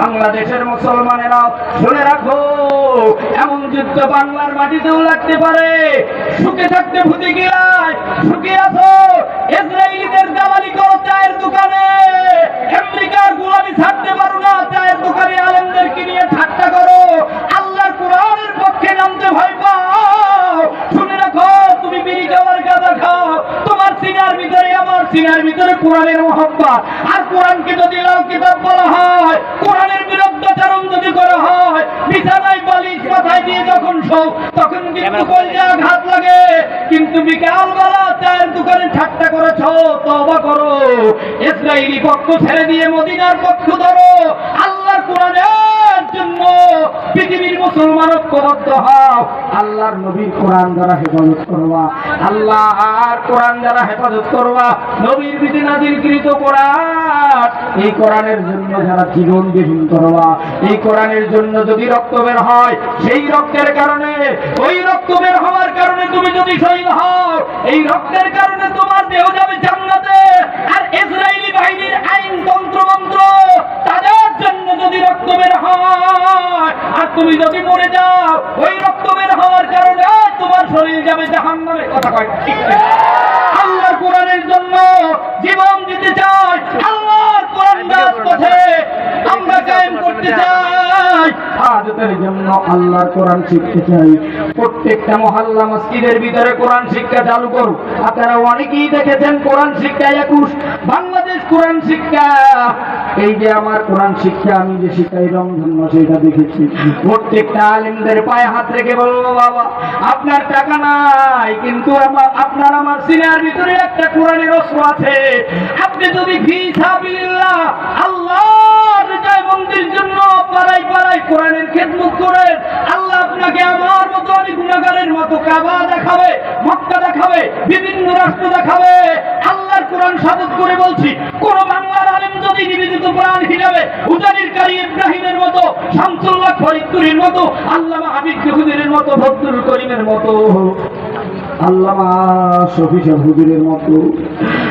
বাংলাদেশের মুসলমানেরা শুনে রাখো, এমন যুদ্ধ বাংলার মাটিতেও লাগতে পারে। সুখে থাকতে ভূতি গিলায়, সুখে আছো, ইসরায়েলিদের দালালি করো চায়ের দোকানে। আমেরিকার গোলামি ছাড়তে পারো না, চায়ের দোকানে আলেমদেরকে নিয়ে ঠাট্টা করো। আল্লাহর কোরআনের পক্ষে নামতে ভয় পাও। শুনে রাখো, তুমি বিড়ি খাওয়ার গাঁদা খাও, তোমার সিনার ভিতরে, আমার সিনার ভিতরে কোরআনের আর কোরআনকে যদি লাল কিতাব বলা হয় কোরআনের বিরুদ্ধাচরণ যদি করা হয় বিছানায় বালিশ মাথায় দিয়ে যখন সব তখন কিন্তু কল্যাণ ঘাত লাগে। কিন্তু বিকাল বেলা চায়ের দোকানে ঠাট্টা করেছ তবা করো। ইসরায়েলি পক্ষ ছেড়ে দিয়ে মদিনার পক্ষ ধরো। আল্লাহর কোরআনের জন্য পৃথিবীর মুসলমান ঐক্যবদ্ধ হও। আল্লাহর নবীর কোরআন দ্বারা হেফাজত করবা। আল্লাহ আর কোরআন দ্বারা হেফাজত করবা। নবীর বিধি নাজিলকৃত কোরআন। এই কোরআনের জন্য যারা জীবন বিহীন করবা, এই কোরআনের জন্য যদি রক্ত বের হয়, সেই রক্তের কারণে, ওই রক্ত বের হওয়ার কারণে তুমি যদি শহীদ হও এই রক্তের কারণে তোমার দেহ যাবে জান্নাতে আর ইসরায়েলি বাহিনীর আইন তন্ত্র মন্ত্র তাদের জন্য যদি রক্ত বের হয়, আর তুমি যদি মরে যাও, ওই রক্ত বের হওয়ার কারণে তোমার শরীর যাবে জাহান্নামে কথা কয় না? কোরআনের জন্য জীবন দিতে চাই আল্লাহর কোরআন পথে আমরা কায়েম করতে চাই হাজতের জন্য আল্লাহর কোরআন শিখতে চাই। প্রত্যেকটা মহল্লা মসজিদের ভিতরে কোরআন শিক্ষা চালু করুন আপনারা অনেকেই দেখেছেন কোরআন শিক্ষা একুশ, বাংলাদেশ কোরআন শিক্ষা। এই যে আমার কোরআন শিক্ষা, আমি যে রমজান মাসে এটা দেখেছি। প্রত্যেকটা আলিমদের পায়ে হাত রেখে বলব বাবা, আপনার টাকা নাই, কিন্তু আমার আপনার আমার সিনার ভিতরে একটা কোরআনের অস্ত্র আছে। আপনি যদি ফি সাবিলিল্লাহ খেদমত করেন আল্লাহ আপনাকে আমার মতো আমি গুণাগারের মতো কাবা দেখাবে, মক্কা দেখাবে, বিভিন্ন রাষ্ট্র দেখাবে। আল্লাহর কোরআন সাদত করে বলছি, কোন বাংলার আলেম যদি নিবেদিত কোরআন হিসাবে উজানির কারি ইব্রাহিমের মতো শামসুল্লাহ ফরিদপুরের মতো, আল্লামা হাবিব হুজুরের মতো ভদ্রুল করিমের মতো, আল্লামা শফি হুজুরের মতো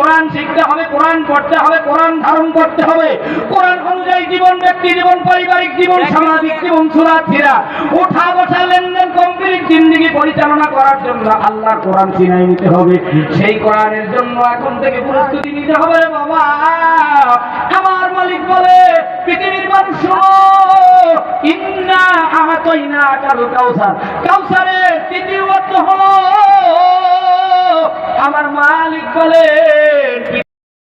কোরআন শিখতে হবে, কোরআন পড়তে হবে, কোরআন ধারণ করতে হবে। কোরআন অনুযায়ী জীবন ব্যক্তি, জীবন পারিবারিক জীবন, সামাজিক জীবন সুরাক্ষীরা ওঠা বসা লেনদেন, কমপ্লিট জিন্দিগি পরিচালনা করার জন্য আল্লাহর কোরআন চিনাই নিতে হবে। সেই কোরআনের জন্য এখন থেকে প্রস্তুতি নিতে হবে, বাবা। আমার মালিক বলে, পৃথিবীর মানুষ ইন্না আহাতইনা কাল কাউসার কাউসারের মালিক বলে